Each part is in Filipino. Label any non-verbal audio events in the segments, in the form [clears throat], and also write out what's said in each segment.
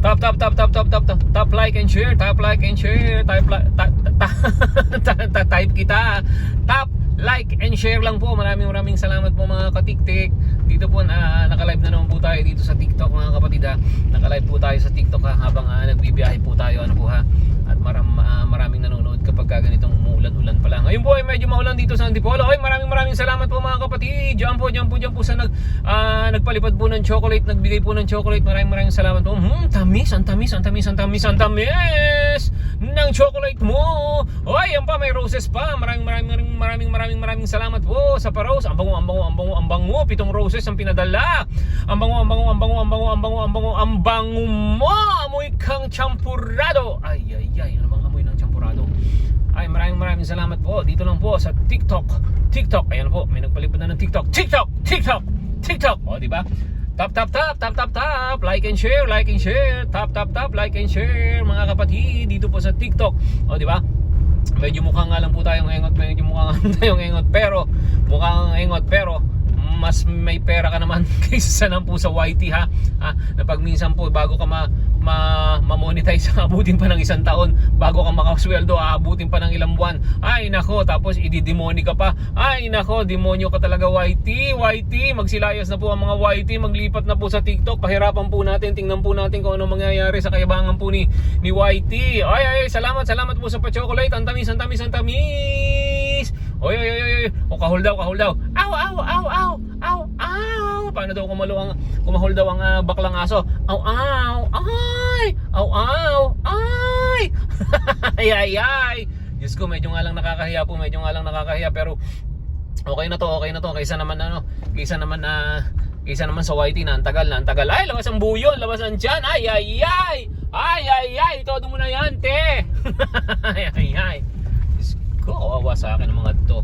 Tap tap tap tap tap tap tap tap like and share, tap like and share, type like ta, ta, [laughs] ta, ta, type kita. Tap like and share lang po. Maraming maraming salamat po mga katiktik. Dito po na naka-live na naman po tayo dito sa TikTok mga kapatid ha. Naka-live po tayo sa TikTok ha habang ah, nagbibiyahe po tayo ano po ha. At maram, ah, maraming nanonood kapag ka ganitong umuulan-ulan pa lang. Ngayon po ay medyo maulan dito sa Antipolo. Ay maraming maraming salamat po mga kapatid. Diyan po, diyan po, diyan po sa nag, ah, nagpalipad po ng chocolate, nagbigay po ng chocolate. Maraming maraming salamat po. Hmm, tamis, ang tamis, ang tamis, ang tamis, ang tamis ng chocolate mo. Oy, yan pa, may roses pa. Maraming maraming maraming maraming maraming, salamat po sa pa-rose. Ang bango, ang bango, ang bango, ang bango. Pitong roses ang pinadala. Ang bango, ang bango, ang bango, ang bango, ang bango, ang bango, ang bango mo. Amoy kang champurado. Ay, ay, ay. Ano bang amoy ng champurado? Ay, maraming maraming salamat po. Dito lang po sa TikTok. TikTok. Ayan po, may nagpalipad na ng TikTok. TikTok! TikTok! TikTok! O, di ba? Tap, tap, tap, tap, tap, tap. Like and share, like and share. Tap, tap, tap, like and share. Mga kapatid, dito po sa TikTok. O, di ba? Medyo mukhang nga lang po tayong engot, medyo mukhang nga [laughs] tayong engot. Pero, mukhang engot, pero, mas may pera ka naman [laughs] kaysa sa po sa YT ha. ha na pag minsan po bago ka ma, ma, ma-monetize abutin pa ng isang taon bago ka makasweldo aabutin pa ng ilang buwan. Ay nako tapos ididemoni ka pa. Ay nako demonyo ka talaga YT YT magsilayas na po ang mga YT maglipat na po sa TikTok. Pahirapan po natin tingnan po natin kung ano mangyayari sa kayabangan po ni, ni YT ay ay salamat salamat po sa pa-chocolate. Ang tamis ang tamis ang tamis. Oy, oy, oy, oy. O kahol daw, kahol daw. Aw, aw, aw, aw. Paano daw kumalo ang kumahol daw ang ah, baklang aso? Aw, aw. Ay. Aw, aw. Ay. [laughs] ay, ay, ay. Diyos ko, medyo nga lang nakakahiya po, medyo nga lang nakakahiya pero okay na to, okay na to. Kaysa naman ano, kaysa naman na kaysa naman sa YT na ang tagal na ang tagal. Ay, labas ang buyon, labas ang tiyan. Ay, ay, ay. Ay, ay, ay. Todo mo na yan, te. [laughs] ay, ay, ay. Diyos ko, kawawa sa akin ang mga to.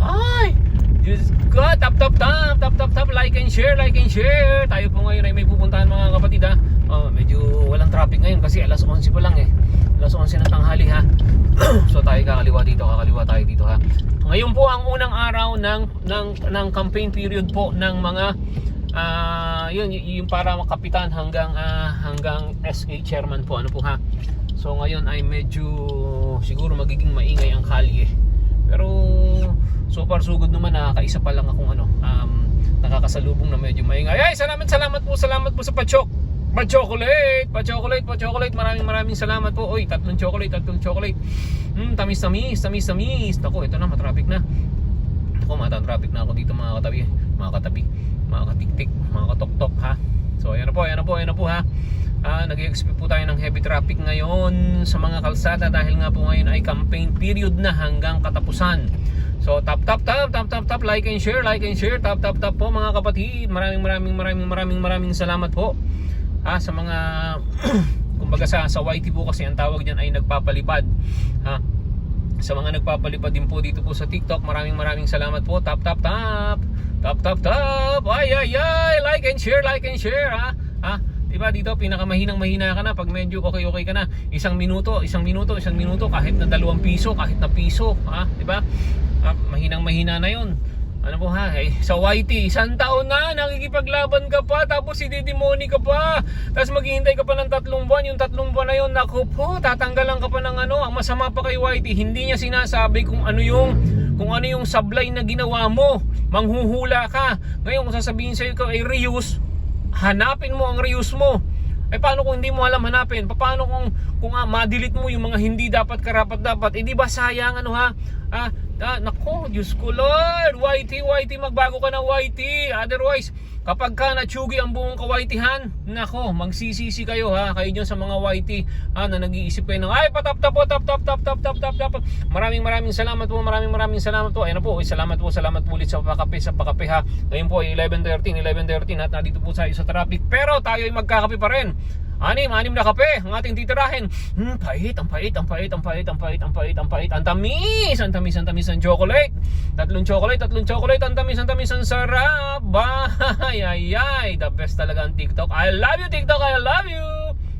Ay! Diyos ko, tap, tap, tap, like and share, like and share. Tayo po ngayon ay may pupuntahan mga kapatid ha. Oh, medyo walang traffic ngayon kasi alas 11 pa lang eh. Alas 11 ng tanghali ha. [clears throat] so tayo kakaliwa dito, kakaliwa tayo dito ha. Ngayon po ang unang araw ng ng ng campaign period po ng mga ah yun yung para kapitan hanggang ah, hanggang SK chairman po ano po ha. So ngayon ay medyo siguro magiging maingay ang kalye. Pero so far so good naman nakakaisa pa lang akong ano um, nakakasalubong na medyo maingay. Ay, salamat salamat po, salamat po sa pachok. Pa-chocolate, pa-chocolate, pa-chocolate. Maraming maraming salamat po. Oy, tatlong chocolate, tatlong chocolate. Hmm, tamis tamis, tamis tamis. Nako, ito na, matraffic na. Ako, mata-traffic na ako dito mga katabi, mga katabi, mga katiktik, mga katoktok ha. So, ayan na po, ayan na po, ayan na po ha. Ah, nag-expect po tayo ng heavy traffic ngayon sa mga kalsada dahil nga po ngayon ay campaign period na hanggang katapusan. So tap tap tap tap tap tap like and share like and share tap tap tap po mga kapatid. Maraming maraming maraming maraming maraming salamat po. Ha sa mga [clears throat] kumbaga sa sa YT po kasi ang tawag diyan ay nagpapalipad. Ha sa mga nagpapalipad din po dito po sa TikTok. Maraming maraming salamat po. Tap tap tap. Tap tap tap. Ay ay ay. Like and share, like and share ha. Ha? Diba dito pinakamahinang mahina ka na pag medyo okay okay ka na. Isang minuto, isang minuto, isang minuto kahit na dalawang piso, kahit na piso, ha? Diba? Ah, mahinang mahina na 'yon. Ano po ha? Eh, sa YT, isang taon na, nakikipaglaban ka pa, tapos ididemoni ka pa. Tapos maghihintay ka pa ng tatlong buwan, yung tatlong buwan na yun, naku po, tatanggalan ka pa ng ano, ang masama pa kay YT, hindi niya sinasabi kung ano yung, kung ano yung sablay na ginawa mo. Manghuhula ka. Ngayon, kung sasabihin sa'yo ka ay reuse, hanapin mo ang reuse mo. Eh paano kung hindi mo alam hanapin? Paano kung kung ah, ma-delete mo yung mga hindi dapat karapat dapat? Eh di ba sayang ano ha? Ah, ah nako, Diyos ko Lord, YT, YT, magbago ka ng YT. Otherwise, kapag ka natsugi ang buong kawaitihan, nako, magsisisi kayo ha, kayo dyan sa mga YT ha, na nag-iisip kayo ng, ay, patap tap po, tap tap tap tap tap tap tap. Maraming salamat po, maraming maraming salamat po. Ayun po, salamat po, salamat po ulit sa pakape, sa pakape ha. Ngayon po ay 11.13, 11.13 at nandito po tayo sa traffic. Pero tayo ay magkakape pa rin. Anim, anim na kape ang ating titirahin. Hmm, pait, ang pait, ang pait, ang pait, ang pait, ang pait, ang pait, ang tamis, ang tamis, ang tamis ng chocolate. Tatlong chocolate, tatlong chocolate, ang tamis, ang tamis, ang sarap. [laughs] Ay, ay, ay, the best talaga ang TikTok. I love you TikTok, I love you.